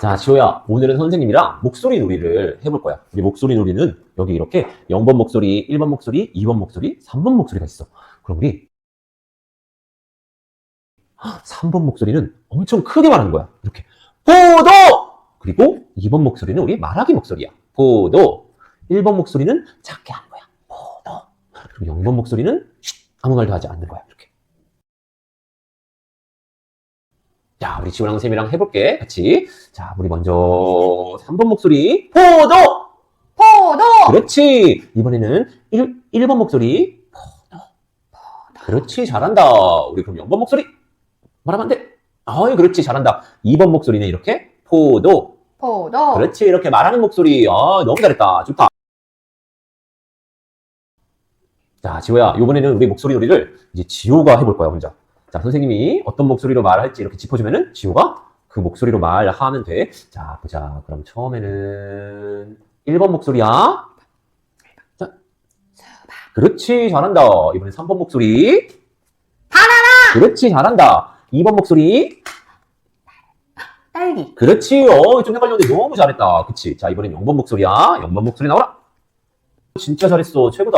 자, 지호야, 오늘은 선생님이랑 목소리 놀이를 해볼 거야. 우리 목소리 놀이는 여기 이렇게 0번 목소리, 1번 목소리, 2번 목소리, 3번 목소리가 있어. 그럼 우리 3번 목소리는 엄청 크게 말하는 거야. 이렇게. 보도! 그리고 2번 목소리는 우리 말하기 목소리야. 보도. 1번 목소리는 작게 하는 거야. 보도. 그리고 0번 목소리는 쉿, 아무 말도 하지 않는 거야. 이렇게. 자, 우리 지호랑 쌤이랑 해볼게. 같이. 자, 우리 먼저 3번 목소리. 보도! 포도! 그렇지. 이번에는 1, 1번 목소리. 포도. 포도. 그렇지. 잘한다. 우리 그럼 0번 목소리. 말하면 안 돼. 어이, 그렇지. 잘한다. 2번 목소리는 이렇게. 포도. 포도! 그렇지. 이렇게 말하는 목소리. 아, 너무 잘했다. 좋다. 자, 지호야. 이번에는 우리 목소리 놀이를 이제 지호가 해볼 거야, 혼자. 자, 선생님이 어떤 목소리로 말할지 이렇게 짚어주면은 지호가 그 목소리로 말하면 돼. 자, 보자. 그럼 처음에는 1번 목소리야. 자, 그렇지. 잘한다. 이번엔 3번 목소리. 바나나! 그렇지. 잘한다. 2번 목소리. 딸기. 그렇지. 어, 좀 헷갈렸는데 너무 잘했다. 그치. 자, 이번엔 0번 목소리야. 0번 목소리 나오라. 진짜 잘했어. 최고다.